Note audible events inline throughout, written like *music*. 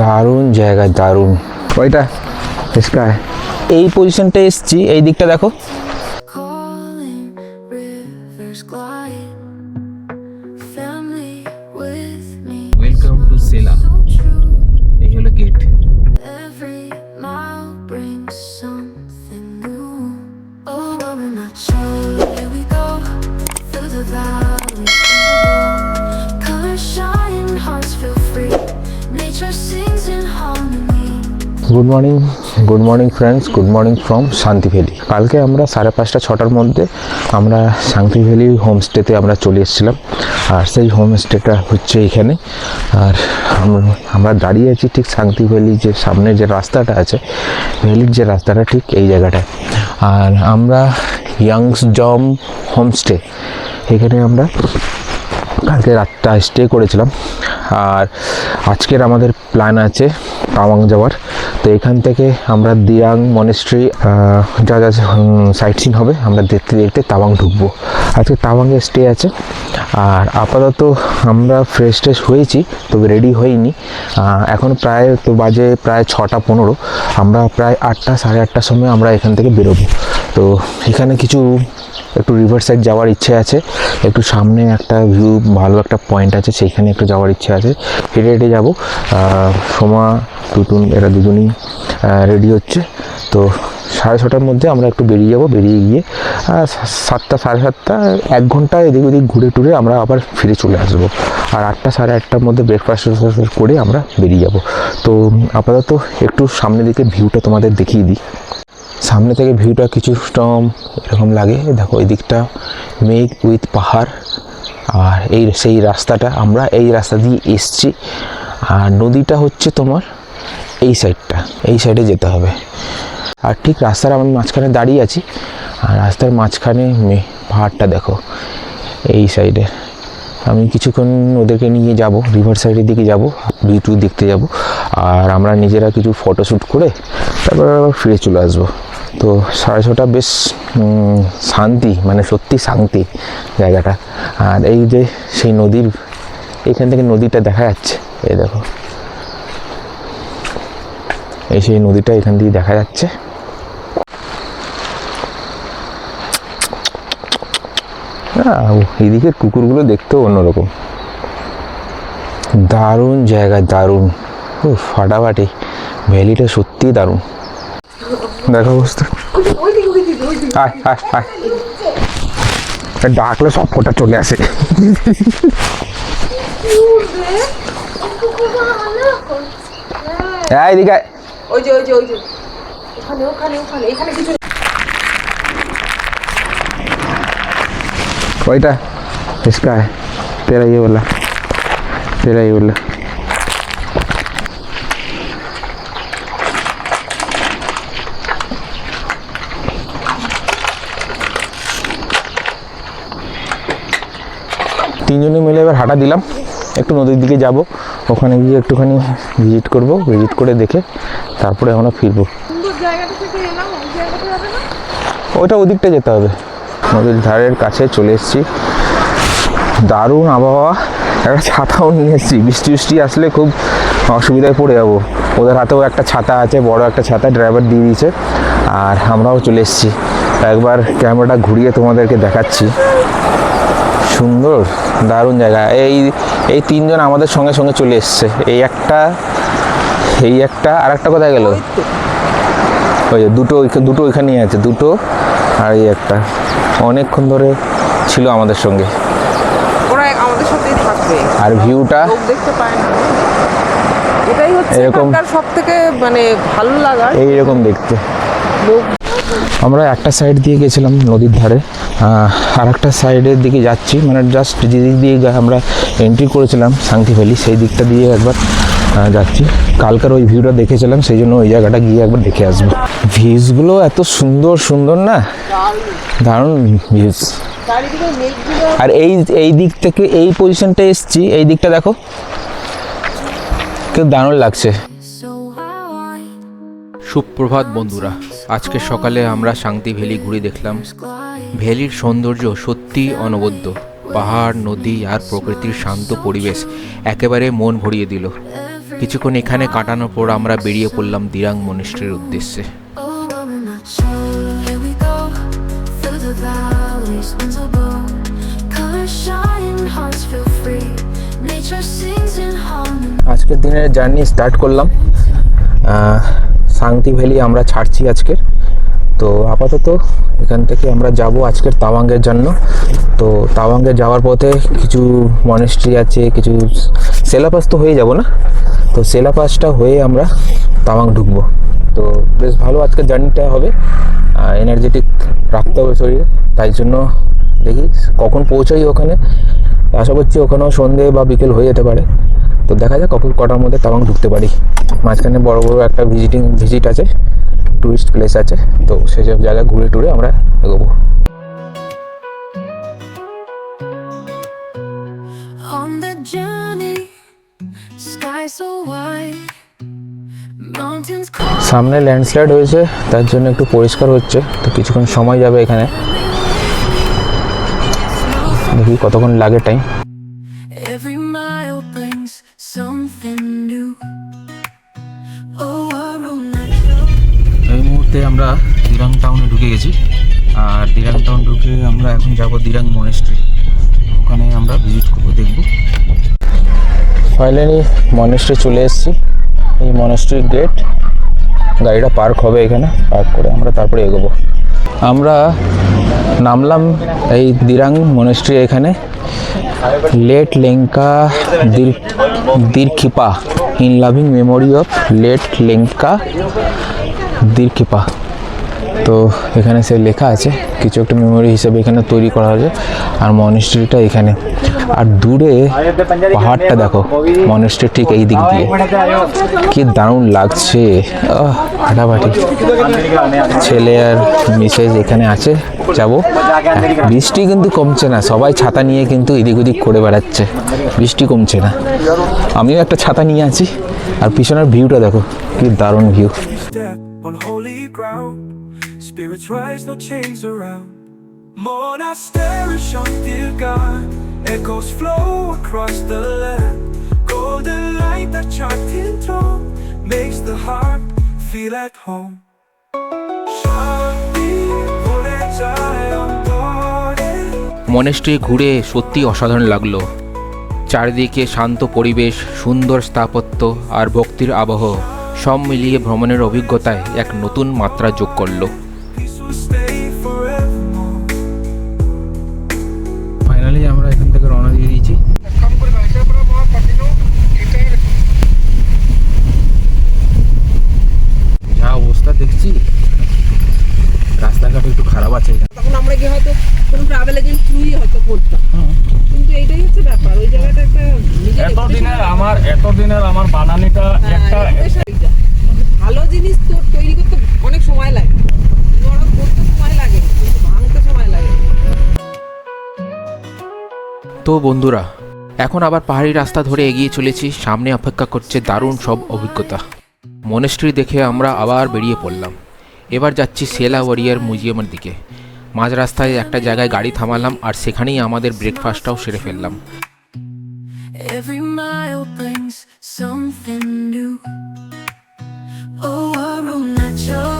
দারুণ জায়গা দারুণ। ওইটা স্কাই এই পজিশনটা এসছি এই দিকটা দেখো। Good morning good morning friends good morning from Shanti valley কালকে আমরা সাড়ে পাঁচটা, ছটার মধ্যে আমরা শান্তি ভ্যালি হোমস্টেতে আমরা চলে এসেছিলাম। আর সেই হোমস্টেটা হচ্ছে এখানে। আর আমরা- দাঁড়িয়ে আছি ঠিক শান্তি ভ্যালি যে সামনে যে রাস্তাটা আছে ভ্যালির যে রাস্তাটা ঠিক এই জায়গাটায়। আর আমরা ইয়াংস জম হোমস্টে এখানে আমরা কালকে রাতটা স্টে করেছিলাম। আর আজকের আমাদের প্ল্যান আছে তাওয়াং যাওয়ার। তো এখান থেকে আমরা দিয়াং মনেস্ট্রি যা যা সাইট সিন হবে, আমরা দেখতে দেখতে তাওয়াং ঢুকবো। আজকে তাওয়াংয়ে স্টে আছে। আর আপাতত আমরা ফ্রেশ ট্রেশ হয়েছি, তবে রেডি হইনি এখন প্রায়, তো বাজে প্রায় ছটা পনেরো। আমরা প্রায় আটটা, সাড়ে আটটার সময় আমরা এখান থেকে বেরোবো। তো এখানে কিছু একটু রিভার সাইড যাওয়ার ইচ্ছে আছে। একটু সামনে একটা ভিউ ভালো একটা পয়েন্ট আছে, সেইখানে একটু যাওয়ার ইচ্ছে আছে। হেঁটে হেঁটে যাব। সোমা, টুটুন, এরা দুজনই রেডি হচ্ছে। তো সাড়ে ছটার মধ্যে আমরা একটু বেরিয়ে যাব। বেরিয়ে গিয়ে সাতটা, সাড়ে সাতটা, এক ঘণ্টা এদিক ওদিক ঘুরে টুরে আমরা আবার ফিরে চলে আসব। আর আটটা, সাড়ে আটটার মধ্যে ব্রেকফাস্ট করে আমরা বেরিয়ে যাব। তো আপাতত একটু সামনের দিকে ভিউটা তোমাদের দেখিয়ে দিই। সামনে থেকে ভিউটা কিছু স্টম এরকম লাগে। দেখো এই দিকটা মেঘ উইথ পাহাড়, আর এই সেই রাস্তাটা, আমরা এই রাস্তা দিয়ে এসছি। আর নদীটা হচ্ছে তোমার এই সাইডটা, এই সাইডে যেতে হবে। আর ঠিক রাস্তার আমি মাঝখানে দাঁড়িয়ে আছি। আর রাস্তার মাঝখানে মে- পাহাড়টা দেখো, এই সাইডে। আমি কিছুক্ষণ ওদেরকে নিয়ে যাব, রিভার সাইডের দিকে যাব ভিউ দেখতে যাব। আর আমরা নিজেরা কিছু ফটোশ্যুট করে, তারপর আবার ফিরে চলে আসব। তো সাড়ে ছটা বেশ শান্তি মানে সত্যি শান্তি জায়গাটা। আর এই যে সেই নদীর, এখান থেকে নদীটা দেখা যাচ্ছে, এই দেখো। এই সেই নদীটা এখান দিয়ে দেখা যাচ্ছে। এইদিকের কুকুরগুলো দেখতেও অন্যরকম। দারুণ জায়গা, দারুণ। ও ফাটাফাটি। ভ্যালিটা সত্যিই দারুণ। দেখো অবস্থা আয় আয় আয় ডাকলে সব ফোটা চলে আসে হ্যাঁ এদিকে আয়। ওই যে ওই যে ওই যে ওখানে ওখানে ওখানে এখানে কিছু वहीटा इसका है तेरा ये वाला तेरा ये वाला তিনজনে মিলে এবার হাঁটা দিলাম। একটু নদীর দিকে যাব। ওখানে গিয়ে একটুখানি ভিজিট করব ভিজিট করে দেখে তারপরে আমরা ফিরবো। ওইটা ওদিকটা যেতে হবে। নদীর ধারের কাছে চলে এসেছি। দারুণ আবহাওয়া। একটা ছাতাও নিয়ে এসেছি। বৃষ্টি বৃষ্টি আসলে খুব অসুবিধায় পড়ে যাব। ওদের হাতেও একটা ছাতা আছে বড় একটা ছাতা ড্রাইভার দিয়ে দিয়েছে। আর আমরাও চলে এসেছি। একবার ক্যামেরাটা ঘুরিয়ে তোমাদেরকে দেখাচ্ছি। সুন্দর দারুণ জায়গা। এই এই তিনজন আমাদের সঙ্গে সঙ্গে চলে এসছে। এই একটা এই একটা আর একটা কোথায় গেল? ওই যে দুটো দুটো ওইখানেই আছে দুটো আর এই একটা। অনেকক্ষণ ধরে ছিল আমাদের সঙ্গে। ওরা আমাদের সাথেই থাকবে। আর ভিউটা? দেখতে পায় না। এটাই হচ্ছে এরকম- এখানকার সব থেকে মানে ভালো লাগার। এইরকম দেখতে। আমরা একটা সাইড দিয়ে গেছিলাম নদীর ধারে। আর একটা সাইডের দিকে যাচ্ছি মানে জাস্ট যেদিক দিয়ে আমরা এন্ট্রি করেছিলাম শান্তি ভ্যালি, সেই দিকটা দিয়ে একবার যাচ্ছি। কালকার ওই ভিউটা দেখেছিলাম, সেই জন্য ওই জায়গাটা গিয়ে একবার দেখে আসব। ভিউজগুলো এত সুন্দর সুন্দর না? দারুণ ভিউজ আর এই এই দিক থেকে এই পজিশনটা এসছি, এই দিকটা দেখো। কেউ দারুণ লাগছে। সুপ্রভাত বন্ধুরা, আজকে সকালে আমরা শান্তি ভ্যালি ঘুরে দেখলাম. ভ্যালির সৌন্দর্য সত্যিই অনবদ্য। পাহাড়, নদী আর প্রকৃতির শান্ত পরিবেশ একেবারে মন ভরিয়ে দিল। কিছুক্ষণ এখানে কাটানোর পর আমরা বেরিয়ে পড়লাম দিরাং মনিস্ট্রির উদ্দেশ্যে. আজকের দিনের জার্নি স্টার্ট করলাম। সাংতি ভ্যালি আমরা ছাড়ছি আজকের। তো আপাতত এখান থেকে আমরা যাব আজকের তাওয়াঙ্গের জন্য। তো তাওয়াঙ্গে যাওয়ার পথে কিছু মনেস্ট্রি আছে, কিছু সেলাপাস তো হয়ে যাব না? তো সেলাপাসটা হয়ে আমরা তাওয়াং ঢুকবো। তো বেশ ভালো আজকের জার্নিটা হবে। এনার্জেটিক রাখতে হবে শরীরে। তাই জন্য দেখি কখন পৌঁছাই ওখানে। আশা করছি ওখানেও সন্ধে বা বিকেল হয়ে যেতে পারে। তো দেখা যাক কখন কটার মধ্যে তাওয়াং ঢুকতে পারি। মাঝখানে বড় বড় একটা ভিজিটিং ভিজিট আছে টুরিস্ট প্লেস আছে তো সেসব জায়গায় ঘুরে টুরে আমরা এগোবো। On the journey, sky so wide, সামনে ল্যান্ডস্লাইড হয়েছে তার জন্য একটু পরিষ্কার হচ্ছে তো কিছুক্ষণ সময় যাবে এখানে। দেখি কতক্ষণ লাগে টাইম ঢুকে গেছি আর দিরাং টাউন ঢুকে আমরা এখন যাব দিরাং মনেস্ট্রি ওখানে আমরা ভিজিট করব, দেখব। ফাইনালি মনেস্ট্রি চলে এসেছি। এই মনেস্ট্রি গেট গাড়িটা পার্ক হবে এখানে। পার্ক করে আমরা তারপরে এগোবো। আমরা নামলাম এই দিরাং মনেস্ট্রি এখানে। Late Lenka দির Dirkhipa in loving memory of late Lenka Dirkhipa তো এখানে সে লেখা আছে কিছু একটা মেমোরি হিসেবে এখানে তৈরি করা হয়েছে আর মনেস্ট্রিটা এখানে। আর দূরে পাহাড়টা দেখো মনেস্ট্রি ঠিক এই দিক দিয়ে। কি দারুণ লাগছে। আহ, ফাটাফাটি। ছেলে আর মিসেজ এখানে আছে যাব। বৃষ্টি কিন্তু কমছে না সবাই ছাতা নিয়ে কিন্তু এদিক ওদিক করে বেড়াচ্ছে। বৃষ্টি কমছে না। আমিও একটা ছাতা নিয়ে আছি আর পিছনের ভিউটা দেখো কি দারুণ view on holy ground. Spirits rise, no chains around. Monastery Shantirgan. Echoes flow across the land. Golden light that chanting tone makes the heart feel at home. On monastery ঘুরে সত্যি অসাধারণ লাগল চারিদিকে শান্ত পরিবেশ সুন্দর স্থাপত্য আর ভক্তির আবহ সব মিলিয়ে ভ্রমণের অভিজ্ঞতায় এক নতুন মাত্রা যোগ করল আছে তখন আমরা গিয়ে হয়তো কোনো ট্রাভেল এজেন্ট থ্রুই হয়তো করতাম। কিন্তু এইটাই হচ্ছে ব্যাপার ওই জায়গাটা একটা এতদিনের আমার এতদিনের আমার বানানিটা হ্যাঁ, একটা ভালো জিনিস তো তৈরি করতে অনেক সময় লাগে। করতে সময় লাগে ভাঙতে সময় লাগে। তো বন্ধুরা এখন আবার পাহাড়ি রাস্তা ধরে এগিয়ে চলেছি। সামনে অপেক্ষা করছে দারুণ সব অভিজ্ঞতা। মনেস্ট্রি দেখে আমরা আবার বেরিয়ে পড়লাম। এবার যাচ্ছি সেলা ওয়ারিয়ার মিউজিয়ামের দিকে মাঝ রাস্তায় একটা জায়গায় গাড়ি থামালাম আর সেখানেই আমাদের ব্রেকফাস্টটাও সেরে ফেললাম. Oh, a road natural.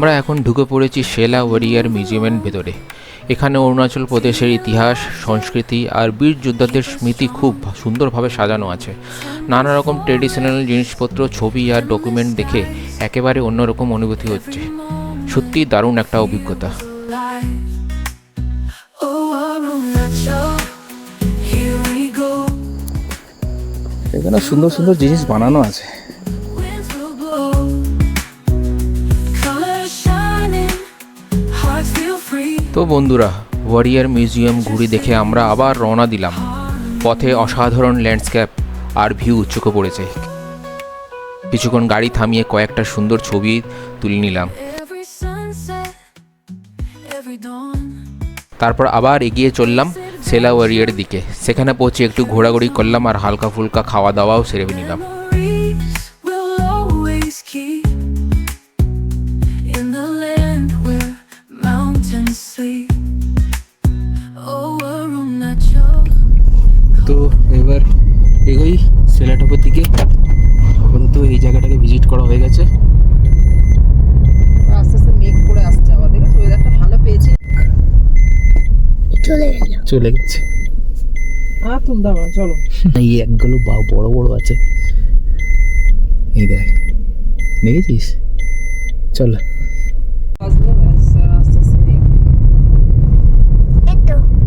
আমরা এখন ঢুকে পড়েছি শেলা ওয়ারিয়ার মিউজিয়ামের ভেতরে। এখানে অরুণাচল প্রদেশের ইতিহাস সংস্কৃতি আর বীর যোদ্ধাদের স্মৃতি খুব সুন্দরভাবে সাজানো আছে। নানা রকম ট্রেডিশনাল জিনিসপত্র ছবি আর ডকুমেন্ট দেখে একেবারে অন্যরকম অনুভূতি হচ্ছে। সত্যিই দারুণ একটা অভিজ্ঞতা. এখানে সুন্দর সুন্দর জিনিস বানানো আছে। তো বন্ধুরা ওয়ারিয়ার মিউজিয়াম ঘুরে দেখে আমরা আবার রওনা দিলাম। পথে অসাধারণ ল্যান্ডস্কেপ আর ভিউ চোখে পড়েছে। কিছুক্ষণ গাড়ি থামিয়ে কয়েকটা সুন্দর ছবি তুলে নিলাম. তারপর আবার এগিয়ে চললাম সেলা ওয়ারিয়ার দিকে। সেখানে পৌঁছে একটু ঘোরাঘুরি করলাম আর হালকা ফুলকা খাওয়া দাওয়াও সেরে নিলাম। চলে গেছে। আর তুমি দাও চলো। *laughs* এই একগুলো বা- বড় বড় আছে। এই দেখ দেখেছিস? চল।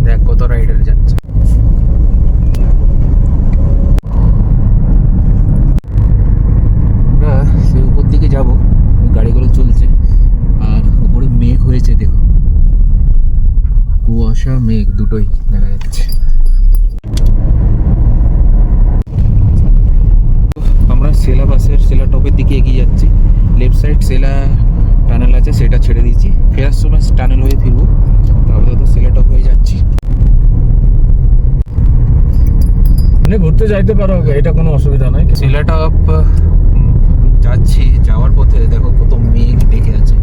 দেখ কত রাইডার যাচ্ছে আমরা সেই উপর দিকে যাব গাড়িগুলো চলছে আর উপরে মেঘ হয়েছে দেখো কুয়াশা মেঘ দুটোই দেখা যাচ্ছে। আমরা সেলা বাসের সেলা টপের দিকে এগিয়ে যাচ্ছি। লেফট সাইড সেলা টানেল আছে সেটা ছেড়ে দিয়েছি। ফেরার সময় টানেল হয়ে ফিরবো। তারপরে তো সেলা টপ হয়ে যাচ্ছি। মানে ঘুরতে যাইতে পারো এটা কোনো অসুবিধা নাই। সেলা টপ যাচ্ছি যাওয়ার পথে দেখো কত মেঘ ডেকে আছে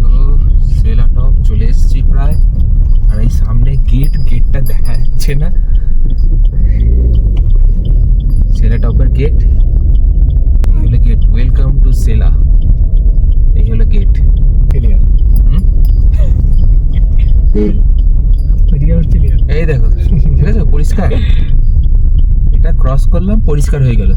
তো সেলা টপ চলে এসেছি প্রায় আর এই সামনে গেট গেটটা যাচ্ছে না? সেলা টপের গেট এই হলো গেট ওয়েলকাম টু সেলা এই হলো গেট এই দেখো ঠিক আছে? পরিষ্কার। এটা ক্রস করলাম পরিষ্কার হয়ে গেল।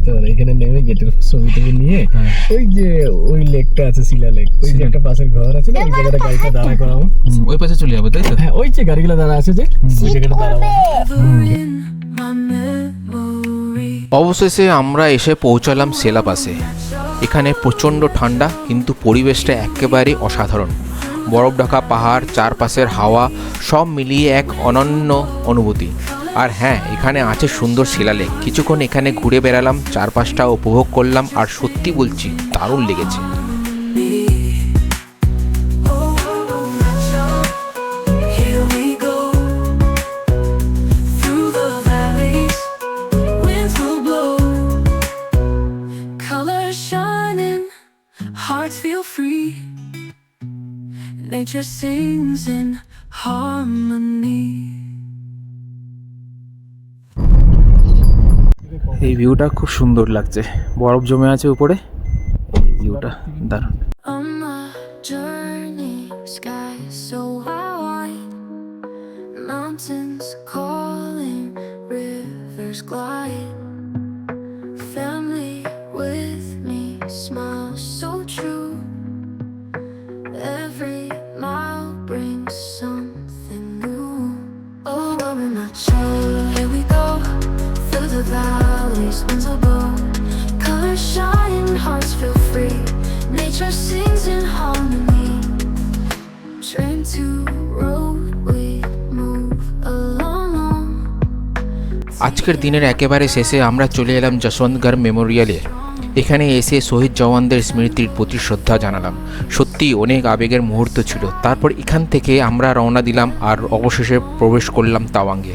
করতে পারো। এখানে নেমে গেটের ছবি টবি নিয়ে হ্যাঁ। ওই যে ওই লেকটা আছে শিলা লেক। ওই যে একটা পাশের ঘর আছে না ওই জায়গাটা গাড়িটা দাঁড়া করাবো। ওই পাশে চলে যাব তাই তো? হ্যাঁ ওই যে গাড়িগুলো দাঁড়া আছে যে ওই জায়গাটা দাঁড়াবো. অবশেষে আমরা এসে পৌঁছালাম সেলা পাসে এখানে প্রচণ্ড ঠান্ডা কিন্তু পরিবেশটা একেবারে অসাধারণ। বরফ ঢাকা পাহাড় চারপাশের হাওয়া সব মিলিয়ে এক অনন্য অনুভূতি। আর হ্যাঁ এখানে আছে সুন্দর শিলালেখ। কিছুক্ষণ এখানে ঘুরে বেড়ালাম, চারপাশটা উপভোগ করলাম, আর সত্যি বলছি, দারুণ লেগেছে। Sings in harmony. এই ভিউটা খুব সুন্দর লাগছে। বরফ জমে আছে উপরে। এই ভিউটা দারুণ। Valleys, winds blow. Colors shine, hearts feel free. Nature sings in harmony. Train to road, we move along. আজকের দিনের একেবারে শেষে আমরা চলে এলাম যশবন্তগড় মেমোরিয়ালে এখানে এসে শহীদ জওয়ানদের স্মৃতির প্রতি শ্রদ্ধা জানালাম সত্যি অনেক আবেগের মুহূর্ত ছিল তারপর এখান থেকে আমরা রওনা দিলাম আর অবশেষে প্রবেশ করলাম তাওয়াঙ্গে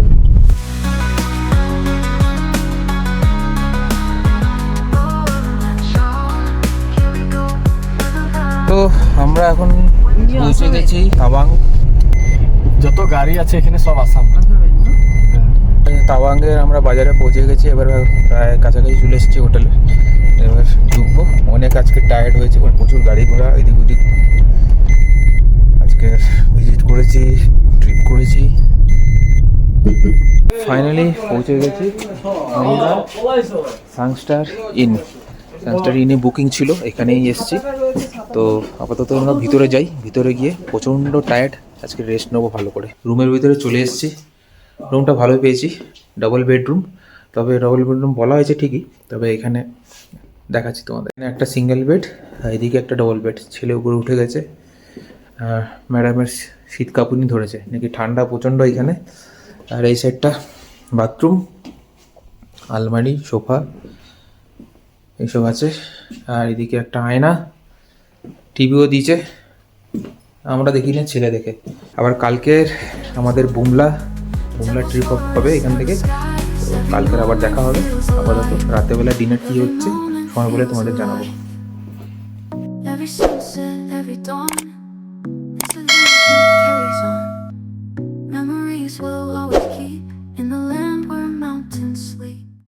আমরা এখন পৌঁছে গেছি তাবাং যত গাড়ি আছে এখানে সব আসাম। তাওয়াঙ্গের আমরা বাজারে পৌঁছে গেছি এবার প্রায় কাছাকাছি চলে এসেছি হোটেলে। এবার ঢুকবো। অনেক আজকে টায়ার্ড হয়েছে প্রচুর গাড়ি ঘোড়া এদিক ওদিক। আজকে ভিজিট করেছি ট্রিপ করেছি। ফাইনালি পৌঁছে গেছি। আমরা সাংস্টার ইন সাংস্টার ইনে বুকিং ছিল এখানেই এসেছি। তো আপাতত আমরা ভিতরে যাই, ভিতরে গিয়ে প্রচণ্ড টায়ার্ড আজকে রেস্ট নেব ভালো করে। রুমের ভিতরে চলে এসেছি। রুমটা ভালোই পেয়েছি ডবল বেডরুম তবে ডবল বেডরুম বলা হয়েছে ঠিকই, তবে এখানে দেখাচ্ছি তোমাদের। এখানে একটা সিঙ্গেল বেড এদিকে একটা ডবল বেড ছেলে উপরে উঠে গেছে, আর ম্যাডামের শীত কাঁপুনি ধরেছে, নাকি ঠান্ডা প্রচণ্ড এখানে। আর এই সাইডটা বাথরুম আলমারি, সোফা, এইসব আছে। আর এদিকে একটা আয়না টিভিও দিয়েছে। আমরা দেখি না ছেলে দেখে। আবার কালকের আমাদের বুমলা বুমলা ট্রিপ হবে এখান থেকে। তো কালকের আবার দেখা হবে। আপাতত রাতেবেলা ডিনার কী হচ্ছে, সময় বলে তোমাদের জানাব।